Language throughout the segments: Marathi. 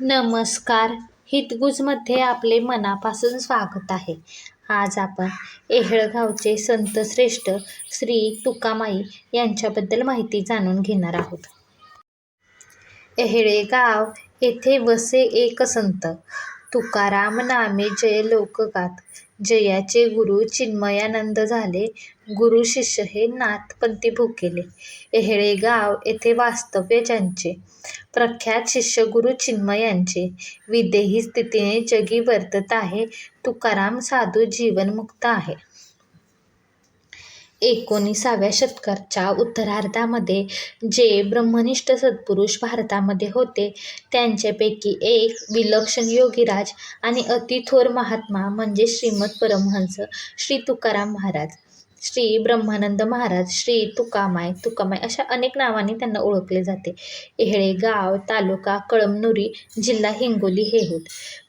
नमस्कार. हितगुजमध्ये आपले मनापासून स्वागत आहे. आज आपण एहळगावचे संतश्रेष्ठ श्री तुकामाई यांच्याबद्दल माहिती जाणून घेणार आहोत. एहळेगाव येथे वसे एक संत. तुकाराम नामे जय लोकगात. जयाचे गुरु चिन्मयानंद झाले. गुरु शिष्य हे नाथपंथी भुकेले. एहळे गाव येथे वास्तव्य ज्यांचे. प्रख्यात शिष्य गुरु चिन्मयांचे. विदेही स्थितीने जगी वर्तत आहे. तुकाराम साधू जीवनमुक्त आहे. एकोणिसाव्या शतकाच्या उत्तरार्धामध्ये जे ब्रह्मनिष्ठ सत्पुरुष भारतामध्ये होते त्यांच्यापैकी एक विलक्षण योगीराज आणि अतिथोर महात्मा म्हणजे श्रीमद परमहंस श्री तुकाराम महाराज. श्री ब्रह्मानंद महाराज श्री तुकामाय तुकामाय अशा अनेक नावांनी त्यांना ओळखले जाते. एहळे गाव तालुका कळमनुरी जिल्हा हिंगोली हे होत.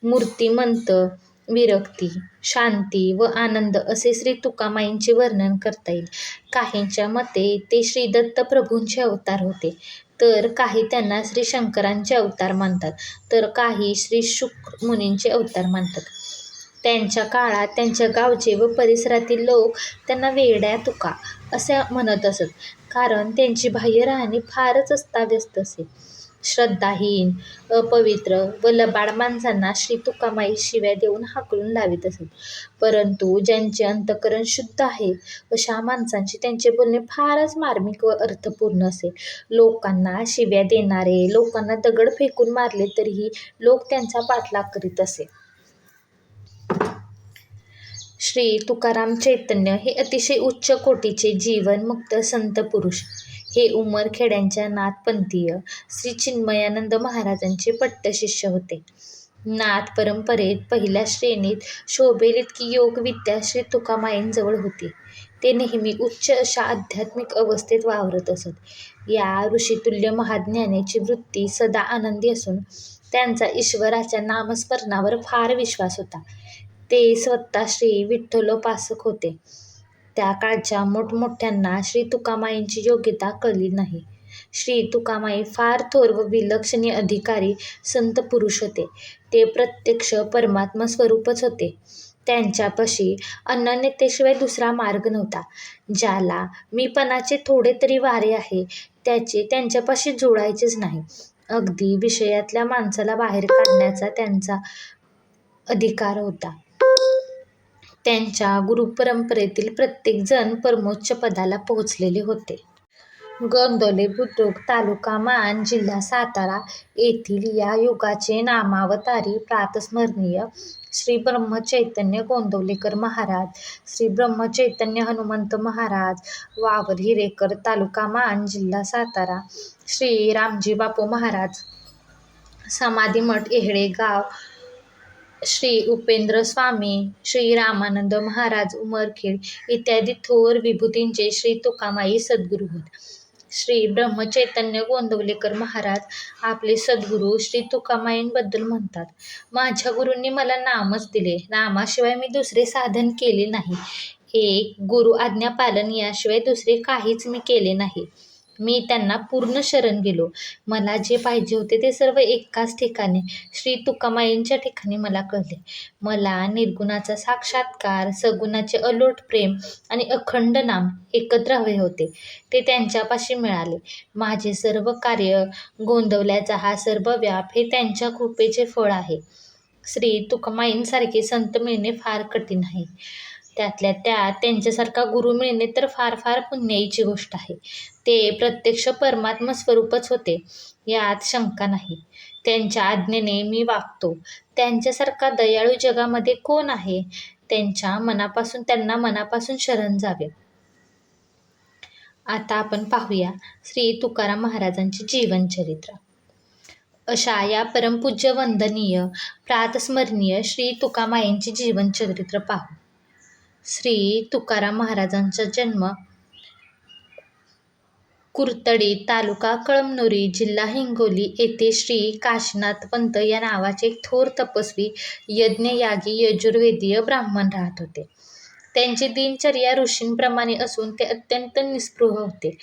मूर्तिमंत विरक्ती शांती व आनंद असे श्री तुकामाईंचे वर्णन करता येईल. काहींच्या मते ते श्री दत्तप्रभूंचे अवतार होते. तर काही त्यांना श्री शंकरांचे अवतार मानतात. तर काही श्री शुक मुनींचे अवतार मानतात. त्यांच्या काळात त्यांच्या गावचे व परिसरातील लोक त्यांना वेड्या तुका असे म्हणत असत. कारण त्यांची बाह्य राहणी फारच अस्ताव्यस्त असे. श्रद्धाहीन अपवित्र व लबाड माणसांना श्री तुकामाई शिव्या देऊन हाकलून लावित असत. परंतु ज्यांचे अंतकरण शुद्ध आहे अशा माणसांचे त्यांचे बोलणे फारच मार्मिक व अर्थपूर्ण असेल लोकांना शिव्या देणारे लोकांना दगड फेकून मारले तरीही लोक त्यांचा पाठलाग करीत असे. श्री तुकाराम चैतन्य हे अतिशय उच्च कोटीचे जीवन मुक्त संत पुरुष. हे उमरखेड्यांच्या नाथपंथीय श्री चिन्मयानंद महाराजांचे पट्टशिष्य होते. नाथ परंपरेत पहिल्या श्रेणीत शोभेल इतकी योगविद्या श्री तुकामाईंजवळ होती. ते नेहमी उच्च अशा आध्यात्मिक अवस्थेत वावरत असत. या ऋषितुल्य महाज्ञानाची वृत्ती सदा आनंदी असून त्यांचा ईश्वराच्या नामस्मरणावर फार विश्वास होता. ते स्वतः श्री विठ्ठलोपासक होते. त्या काळच्या मोठमोठ्यांना श्री तुकामाईंची योग्यता कळली नाही. श्री तुकामाई फार थोर व विलक्षणीय अधिकारी संत पुरुष होते. ते प्रत्यक्ष परमात्मा स्वरूपच होते. त्यांच्यापाशी अनन्यतेशिवाय दुसरा मार्ग नव्हता. ज्याला मीपणाचे थोडे तरी वारे आहे त्याचे त्यांच्यापाशी जुळायचेच नाही. अगदी विषयातल्या माणसाला बाहेर काढण्याचा त्यांचा अधिकार होता. त्यांच्या गुरुपरंपरेतील प्रत्येकजण परमोच्च पदाला पोहोचलेले होते. गोंदवले बुद्रुक तालुका मान जिल्हा सातारा येथील या युगाचे नामावतारी प्रातस्मरणीय श्री ब्रह्मचैतन्य गोंदवलेकर महाराज श्री ब्रह्मचैतन्य हनुमंत महाराज वावर हिरेकर तालुका मान जिल्हा सातारा श्री रामजी बापू महाराज. समाधीमठ एहळे गाव श्री उपेंद्र स्वामी श्री रामानंद महाराज उमरखेड इत्यादी थोर विभूतींचे श्री तुकामाई सद्गुरू होत. श्री ब्रह्मचैतन्य गोंदवलेकर महाराज आपले सद्गुरू श्री तुकामाईंबद्दल म्हणतात. माझ्या गुरूंनी मला नामच दिले. नामाशिवाय मी दुसरे साधन केले नाही. एक गुरु आज्ञा पालन याशिवाय दुसरे काहीच मी केले नाही. मी त्यांना पूर्ण शरण गेलो. मला जे पाहिजे होते ते सर्व एकाच ठिकाणी श्री तुकामाईंच्या ठिकाणी मला कळले. मला निर्गुणाचा साक्षात्कार सगुणाचे अलोट प्रेम आणि अखंड नाम एकत्र हवे होते. ते त्यांच्यापाशी मिळाले. माझे सर्व कार्य गोंदवल्याचा हा सर्व व्याप हे त्यांच्या कृपेचे फळ आहे. श्री तुकामाईंसारखे संत मिळणे फार कठीण आहे. त्यातल्या त्यात त्यांच्यासारखा गुरु मिळणे तर फार फार पुण्याईची गोष्ट आहे. ते प्रत्यक्ष परमात्मा स्वरूपच होते यात शंका नाही. त्यांच्या आज्ञेने मी वागतो. त्यांच्यासारखा दयाळू जगामध्ये कोण आहे? त्यांच्या मनापासून त्यांना मनापासून शरण जावे. आता आपण पाहूया श्री तुकाराम महाराजांचे जीवनचरित्र अशा या परमपूज्य वंदनीय प्रातस्मरणीय श्री तुकामायांचे जीवनचरित्र पाहू. श्री तुकाराम महाराजांचा जन्म कुर्तडी तालुका कळमनुरी जिल्हा हिंगोली येथे श्री काशीनाथ पंत या नावाचे एक थोर तपस्वी यज्ञयागी यजुर्वेदीय ब्राह्मण राहत होते. त्यांची दिनचर्या ऋषींप्रमाणे असून ते अत्यंत निस्पृह होते.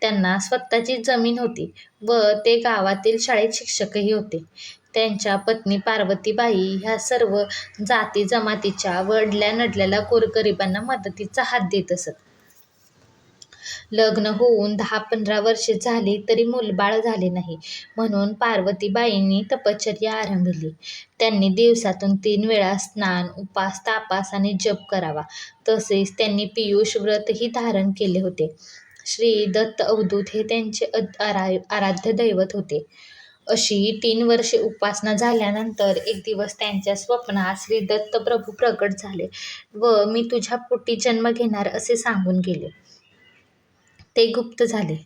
त्यांना स्वतःची जमीन होती व ते गावातील शाळेत शिक्षकही होते. त्यांच्या पत्नी पार्वतीबाई ह्या सर्व जाती जमातीच्या वडल्या नडलेल्या गोरगरिबांना मदतीचा हात देत असत. लग्न होऊन दहा पंधरा वर्षे झाली तरी मूलबाळ झाले नाही म्हणून पार्वतीबाईंनी तपश्चर्या आरंभली त्यांनी दिवसातून तीन वेळा स्नान, उपास, तापास आणि जप करावा. तसेच त्यांनी पियुष व्रतही धारण केले होते. श्री दत्त अवधूत हे त्यांचे आराध्य दैवत होते. अशी तीन वर्षे उपासना झाल्यानंतर एक दिवस त्यांच्या स्वप्नात श्री दत्तप्रभू प्रकट झाले व मी तुझ्या पोटी जन्म घेणार असे सांगून गेले. ते गुप्त झाले.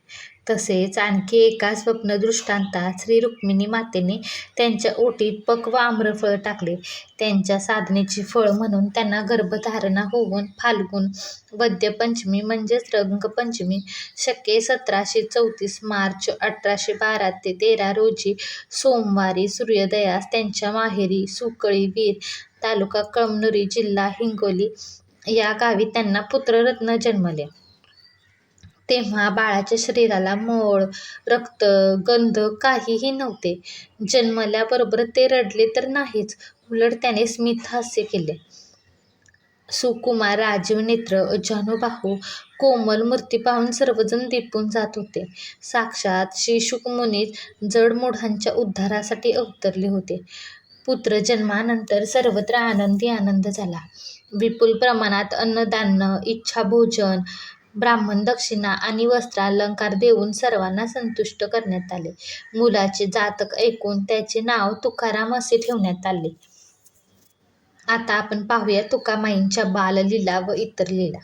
तसेच आणखी एका स्वप्नदृष्टांतात श्री रुक्मिणी मातेने त्यांच्या ओटीत पक्व आम्रफळ टाकले. त्यांच्या साधनेची फळ म्हणून त्यांना गर्भधारणा होऊन फाल्गुन वद्यपंचमी म्हणजेच रंगपंचमी शके सतराशे चौतीस मार्च अठराशे बारा ते तेरा रोजी सोमवारी सूर्योदयास त्यांच्या माहेरी सुकळी वीर तालुका कळमनुरी जिल्हा हिंगोली या गावी त्यांना पुत्ररत्न जन्मले. तेव्हा बाळाच्या शरीराला मळ, रक्त, गंध काहीही नव्हते. जन्मल्याबरोबर ते रडले तर नाहीच, उलट त्याने स्मितहास्य केले. सुकुमार राजीव नेत्र, अजानुबाहू, कोमल मूर्ती पाहून सर्वजण दिपून जात होते. साक्षात श्री शुकमुनीच जडमूढांच्या उद्धारासाठी अवतरले होते. पुत्र जन्मानंतर सर्वत्र आनंदी आनंद झाला. विपुल प्रमाणात अन्नधान्य, इच्छाभोजन, ब्राह्मण दक्षिणा आणि वस्त्रालंकार देऊन सर्वांना संतुष्ट करण्यात आले. मुलाचे जातक ऐकून त्याचे नाव तुकाराम असे ठेवण्यात आले. आता आपण पाहूया तुकामाईंच्या बाललीला व इतर लीला.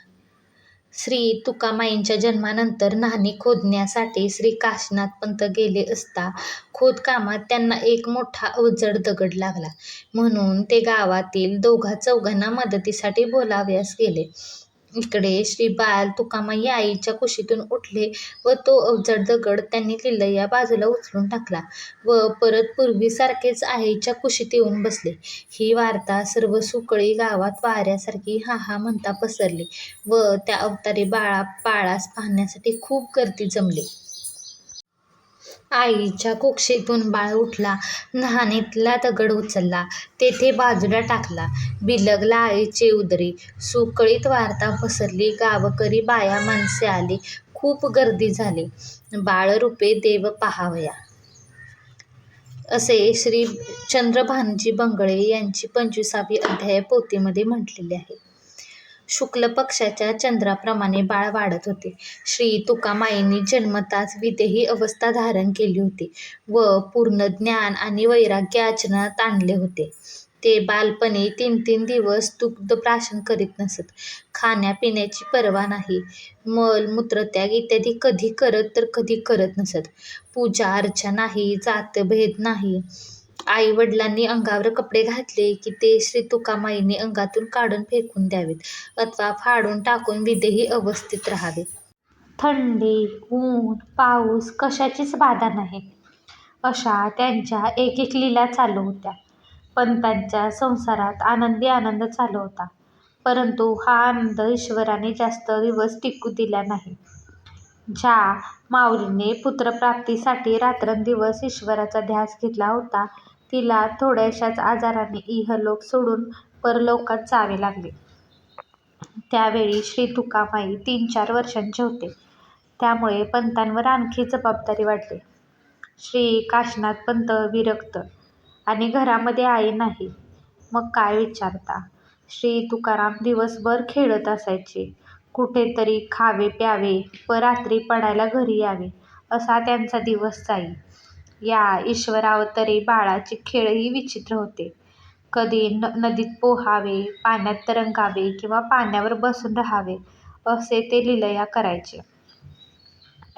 श्री तुकामाईंच्या जन्मानंतर नाणी खोदण्यासाठी श्री काशीनाथपंत गेले असता खोदकामात त्यांना एक मोठा अवजड दगड लागला. म्हणून ते गावातील दोघा-चौघांना मदतीसाठी बोलावयास गेले. इकडे श्री बाल तुकामाई आईच्या कुशीतून उठले व तो अवजड दगड त्यांनी लिलया बाजूला उचलून टाकला व परत पूर्वीसारखेच आईच्या कुशीत येऊन बसले. ही वार्ता सर्व सुकळी गावात वाऱ्यासारखी हा हा म्हणता पसरली व त्या अवतारी बाळा बाळास पाहण्यासाठी खूप गर्दी जमली. आईच्या कुक्षेतून बाळ उठला, न्हाणीतला दगड उचलला, तेथे बाजूला टाकला. बिलगला आईचे उदरी. सुकळीत वार्ता पसरली. गावकरी, बाया-माणसे आली. खूप गर्दी झाली. बाळरूपे देव पाहावया! असे श्री चंद्रभानजी बंगळे यांची पंचविसावी अध्याय पोथीमध्ये म्हटलेले आहे. शुक्ल पक्षाच्या चंद्राप्रमाणे बाळ वाढत होते. श्री तुकामाईंनी जन्मताच विदेही अवस्था धारण केली होती व पूर्ण ज्ञान आणि वैराग्य आचरणात आणले होते. ते बालपणी तीन तीन दिवस दुग्ध प्राशन करीत नसत. खाण्यापिण्याची पर्वा नाही. मल, मूत्रत्याग इत्यादी कधी करत तर कधी करत नसत. पूजा-अर्चा नाही, जातभेद नाही. आई-वडिलांनी अंगावर कपडे घातले की ते श्री तुकामाईने अंगातून काढून फेकून द्यावेत अथवा फाडून टाकून विदेही अवस्थेत राहावे. थंडी, ऊन, पाऊस कशाचीच बाधा नाही. अशा त्यांच्या एकेक लीला चालू होत्या. पंतांच्या संसारात आनंदी आनंद चालू होता. परंतु हा आनंद ईश्वराने जास्त दिवस टिकू दिला नाही. ज्या माऊलीने पुत्रप्राप्तीसाठी रात्रंदिवस ईश्वराचा ध्यास घेतला होता तिला थोड्याशाच आजाराने इहलोक सोडून परलोकात जावे लागले. त्यावेळी श्री तुकामाई तीन चार वर्षांचे होते. त्यामुळे पंतांवर आणखी जबाबदारी वाढली. श्री काशीनाथपंत विरक्त आणि घरामध्ये आई नाही. मग काय विचारता! श्री तुकाराम दिवसभर खेळत असायचे. कुठेतरी खावे प्यावे व रात्री पडायला घरी यावे असा त्यांचा दिवस जाई. या ईश्वरावतारी बाळाचे खेळही विचित्र होते. कधी नदीत पोहावे, पाण्यात तरंगावे किंवा पाण्यावर बसून राहावे असे ते लीलया करायचे.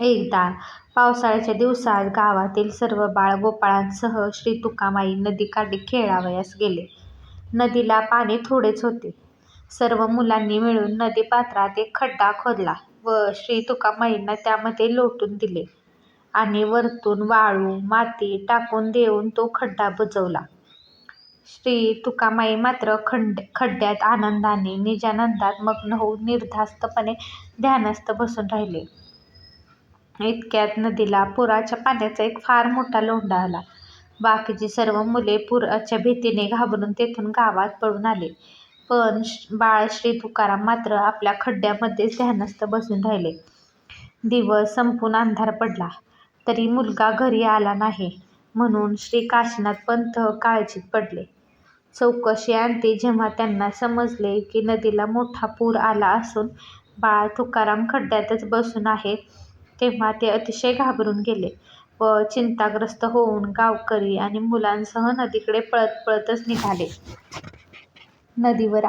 एकदा पावसाळ्याच्या दिवसात गावातील सर्व बाळ-गोपाळांसह श्री तुकामाई नदीकाठी खेळावयास गेले. नदीला पाणी थोडेच होते. सर्व मुलांनी मिळून नदीपात्रात एक खड्डा खोदला व श्री तुकामाईंना त्यामध्ये लोटून दिले आणि वरतून वाळू, माती टाकून देऊन तो खड्डा बुजवला. श्री तुकामाई मात्र खंड खड्ड्यात आनंदाने, निजानंदात मग्न होऊन निर्धास्तपणे ध्यानस्थ बसून राहिले. इतक्यात नदीला पुराच्या पाण्याचा एक फार मोठा लोंढा आला. बाकीची सर्व मुले पुराच्या भीतीने घाबरून तेथून गावात पळून आले पण बाळ श्री तुकाराम मात्र आपल्या खड्ड्यामध्येच ध्यानस्थ बसून राहिले. दिवस संपून अंधार पडला, तरी मुलगा घरी आला नाही म्हणून श्री काशीनाथ पंत काळजीत पडले. चौकशी आणते जेव्हा त्यांना समजले की नदीला मोठा पूर आला असून बाळ तुकाराम खड्ड्यातच बसून आहे, तेव्हा ते अतिशय घाबरून गेले व चिंताग्रस्त होऊन गावकरी आणि मुलांसह नदीकडे पळत पळतच निघाले. नदीवर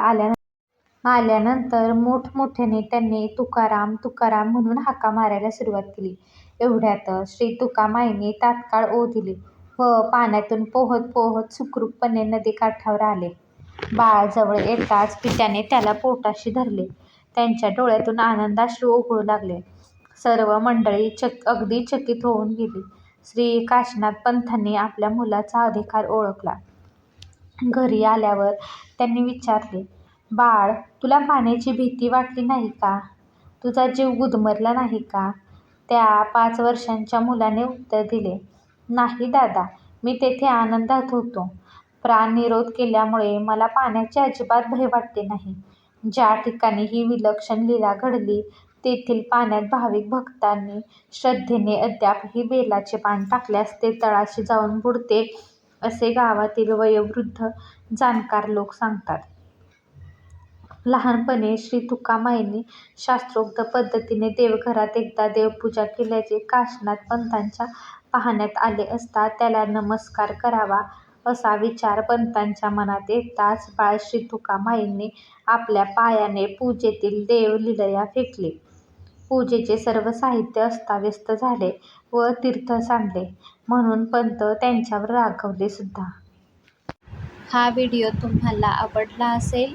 आल्यानंतर मोठमोठ्याने त्यांनी तुकाराम तुकाराम म्हणून हाका मारायला सुरुवात केली. एवढ्यात श्री तुकामाईंनी तात्काळ ओ दिली व पाण्यातून पोहत पोहत सुखरूपपणे नदीकाठावर आले. बाळ जवळ येताच पित्याने त्याला पोटाशी धरले. त्यांच्या डोळ्यातून आनंदाश्रू ओघळू लागले. सर्व मंडळी अगदी चकित होऊन गेली. श्री काशीनाथ पंतांनी आपल्या मुलाचा अधिकार ओळखला. घरी आल्यावर त्यांनी विचारले, बाळ तुला पाण्याची भीती वाटली नाही का? तुझा जीव गुदमरला नाही का? त्या पाच वर्षांच्या मुलाने उत्तर दिले, नाही दादा, मी तेथे आनंदात होतो. प्राण निरोध केल्यामुळे मला पाण्याचे अजिबात भय वाटले नाही. ज्या ठिकाणी ही विलक्षण लीला घडली तेथील पाण्यात भाविक भक्तांनी श्रद्धेने अद्यापही बेलाचे पान टाकल्यास ते तळाशी जाऊन बुडते असे गावातील वयोवृद्ध जाणकार लोक सांगतात. लहानपणी श्री तुकामाईंनी शास्त्रोक्त पद्धतीने देवघरात एकदा देवपूजा केल्याचे काशनाथ पंतांच्या पाहण्यात आले असता त्याला नमस्कार करावा असा विचार पंतांच्या मनात येताच बाळ श्री तुकामाईंनी आपल्या पायाने पूजेतील देवलीलया फेकली. पूजेचे सर्व साहित्य अस्ताव्यस्त झाले व तीर्थ सांडले म्हणून पंत त्यांच्यावर रागावले सुद्धा. हा व्हिडिओ तुम्हाला आवडला असेल